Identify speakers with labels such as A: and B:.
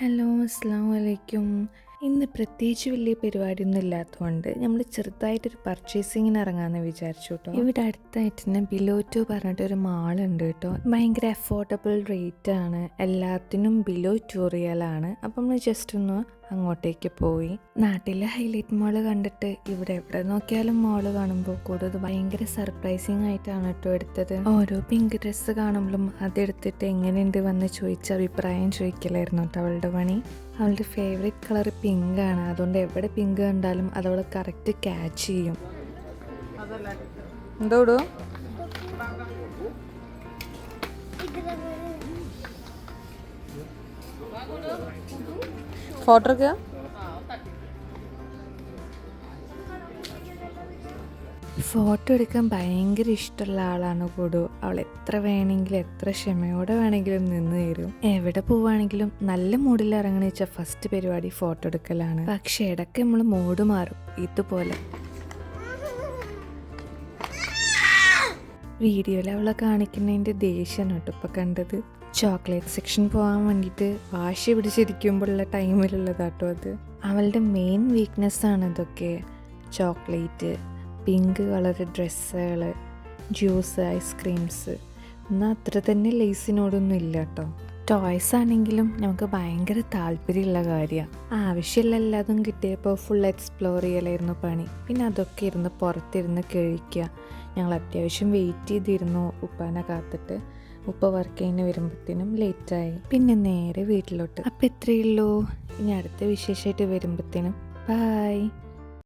A: Hello അസ്സാം വലൈക്കും ഇന്ന് പ്രത്യേകിച്ച് വലിയ പരിപാടിയൊന്നും ഇല്ലാത്തതുകൊണ്ട് നമ്മൾ ചെറുതായിട്ടൊരു പർച്ചേസിങ്ങിന് ഇറങ്ങാമെന്ന് വിചാരിച്ചു കേട്ടോ ഇവിടെ അടുത്തായിട്ട് തന്നെ ബിലോ ടു പറഞ്ഞിട്ടൊരു മാളുണ്ട് കേട്ടോ ഭയങ്കര അഫോർഡബിൾ റേറ്റ് ആണ്. എല്ലാത്തിനും ബിലോ ടു റിയലാണ് അപ്പം നമ്മൾ ജസ്റ്റ് ഒന്ന് അങ്ങോട്ടേക്ക് പോയി. നാട്ടിലെ ഹൈലൈറ്റ് മോൾ കണ്ടിട്ട് ഇവിടെ എവിടെ നോക്കിയാലും മോൾ കാണുമ്പോൾ കൂടുതൽ ഭയങ്കര സർപ്രൈസിങ് ആയിട്ടാണ് കേട്ടോ എടുത്തത്. ഓരോ പിങ്ക് ഡ്രസ്സ് കാണുമ്പോഴും അതെടുത്തിട്ട് എങ്ങനെയുണ്ട് വന്ന് ചോദിച്ച അഭിപ്രായം ചോദിക്കലായിരുന്നു കേട്ടോ അവളുടെ പണി. അവളുടെ ഫേവറേറ്റ് കളർ പിങ്ക് ആണ്. അതുകൊണ്ട് എവിടെ പിങ്ക് കണ്ടാലും അതവൾ കറക്റ്റ് ക്യാച്ച് ചെയ്യും. എന്തോടോ ഫോട്ടോ എടുക്കുക. ഫോട്ടോ എടുക്കാൻ ഭയങ്കര ഇഷ്ടമുള്ള ആളാണ് കൂടു. അവൾ എത്ര വേണമെങ്കിലും എത്ര ക്ഷമയോടെ വേണമെങ്കിലും നിന്ന് തരും. എവിടെ പോവാണെങ്കിലും നല്ല മൂഡിൽ ഇറങ്ങണ വെച്ചാൽ ഫസ്റ്റ് പരിപാടി ഫോട്ടോ എടുക്കലാണ്. പക്ഷെ ഇടയ്ക്ക് നമ്മൾ മൂഡ് മാറും. ഇതുപോലെ. വീഡിയോയിൽ അവളെ കാണിക്കുന്നതിന്റെ ദേഷ്യമാണ് കേട്ടോ ഇപ്പം കണ്ടത്. ചോക്ലേറ്റ് സെക്ഷൻ പോകാൻ വേണ്ടിയിട്ട് വാശി പിടിച്ചിരിക്കുമ്പോഴുള്ള ടൈമിലുള്ളതാട്ടോ അത്. അവളുടെ മെയിൻ വീക്ക്നെസ് ആണ് ഇതൊക്കെ ചോക്ലേറ്റ് പിങ്ക് കളർ ഡ്രസ്സുകൾ ജ്യൂസ് ഐസ്ക്രീംസ് എന്നാൽ അത്ര തന്നെ ലേസിനോടൊന്നും ഇല്ല കേട്ടോ. ടോയ്സ് ആണെങ്കിലും നമുക്ക് ഭയങ്കര താല്പര്യമുള്ള കാര്യമാണ് ആവശ്യമുള്ള എല്ലാതും കിട്ടിയപ്പോൾ ഫുൾ എക്സ്പ്ലോർ ചെയ്യലായിരുന്നു പണി. പിന്നെ അതൊക്കെ ഇരുന്ന് പുറത്തിരുന്ന് കഴിക്കുക ഞങ്ങൾ അത്യാവശ്യം വെയിറ്റ് ചെയ്തിരുന്നു ഉപ്പാനെ കാത്തിട്ട്. ഉപ്പ വർക്ക് ചെയ്യുന്ന വരുമ്പോഴത്തേനും ലേറ്റായി പിന്നെ നേരെ വീട്ടിലോട്ട്. അപ്പം ഇത്രയേ ഉള്ളൂ. ഇനി അടുത്ത വിശേഷമായിട്ട് വരുമ്പോഴത്തേനും ബായ്